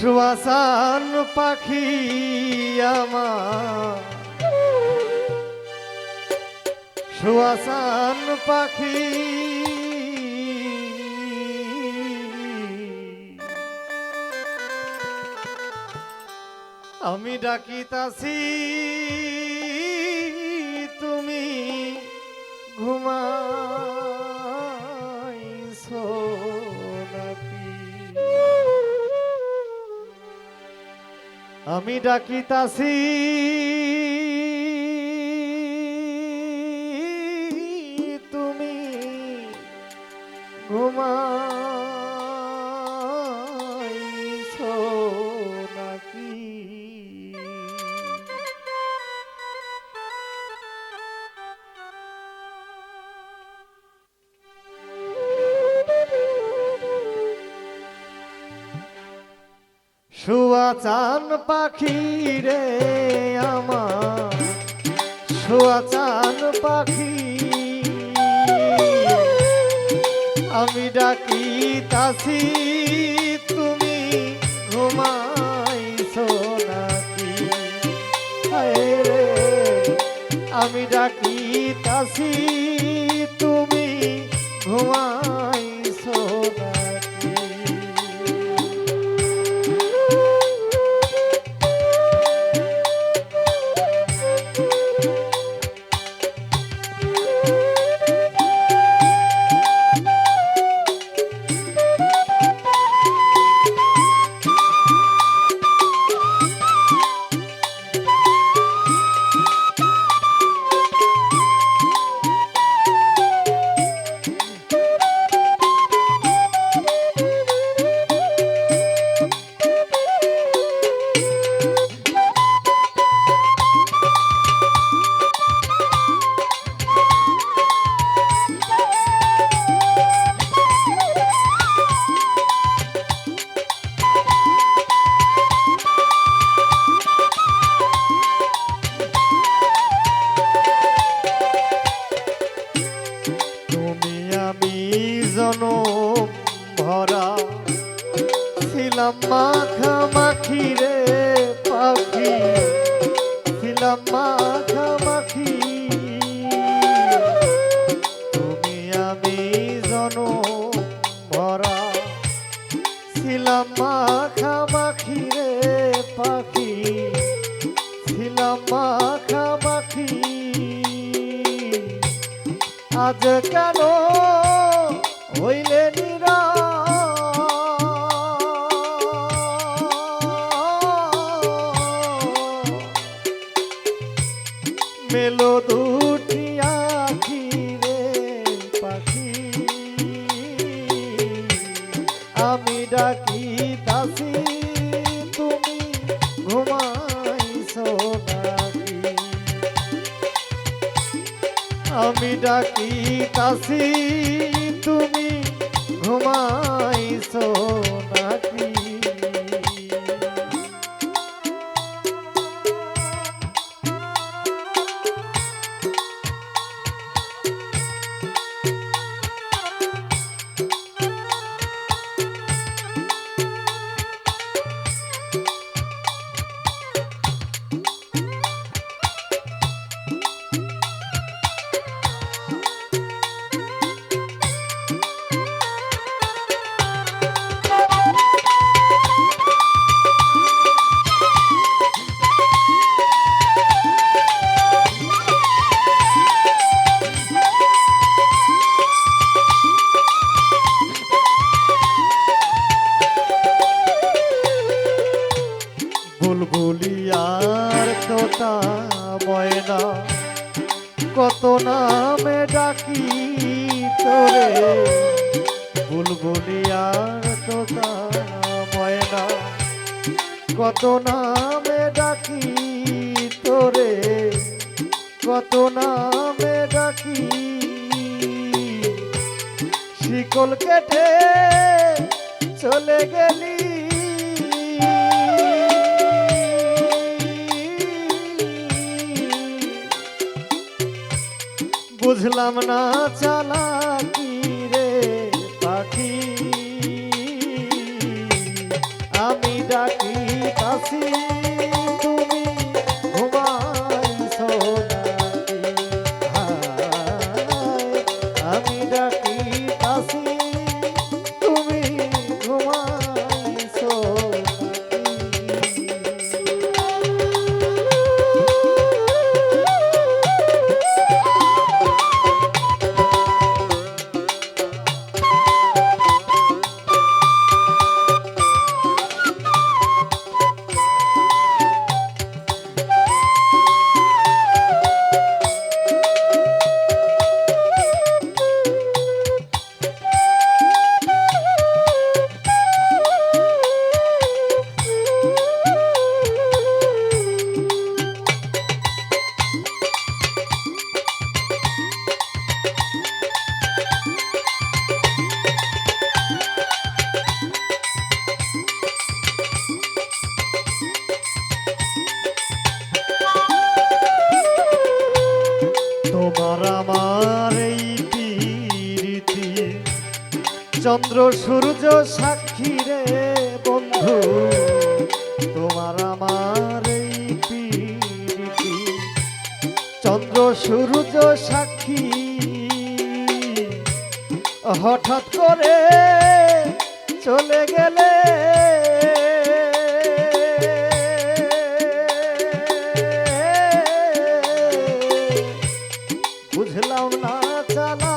সুয়াসান পাখি আমার। সুয়াসান পাখি। আমি ডাকিতাছি তুমি ঘুমাইছো আমি ডাকিতাছি। তুমি ঘুমাইছো শুয়া চান পাখি রে আমার। শুয়া চান পাখি। আমি ডাকি তাসি তুমি ঘুমাইছো নাকি? রে, আমি ডাকি তাসি রে পাখি, ছিলাম মাখামাখি। তুমি আমি জনম ভরা, ছিলাম মাখামাখি রে পাখি, ছিলাম মাখামাখি। আজ কেন হইলে নিরা আমি তোরে বুলবুলিয়ার তোতা ময়না, কত নামে ডাকি তোরে, কত নামে ডাকি শিকল কেটে চলে গেলি। বুঝলাম না চালাকি চন্দ্র, সূর্য, সাক্ষী রে বন্ধু। তোমার আমার এই প্রীতি। চন্দ্র, সূর্য, সাক্ষী। হঠাৎ করে চলে গেলে বুঝলাম না চালাকি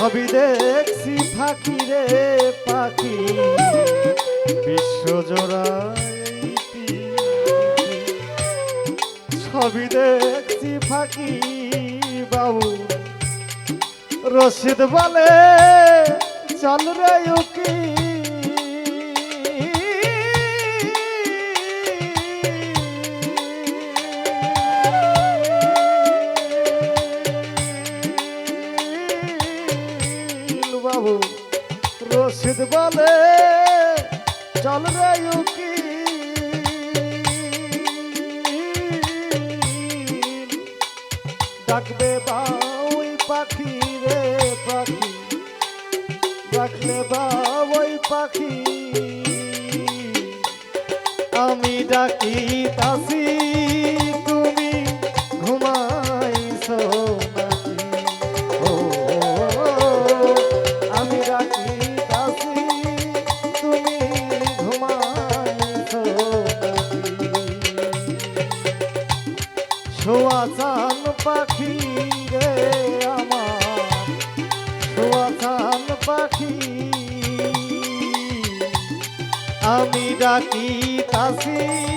সবই দেখছি ফাঁকি রে পাখি। বিশ্বজোড়া ছবি দেখছি ফাঁকি বাবু। রশিদ বলে, চল রে উকি ডাকবে বা ওই পাখি রে পাখি। ডাকলে বা ওই পাখি ডাকি তাসি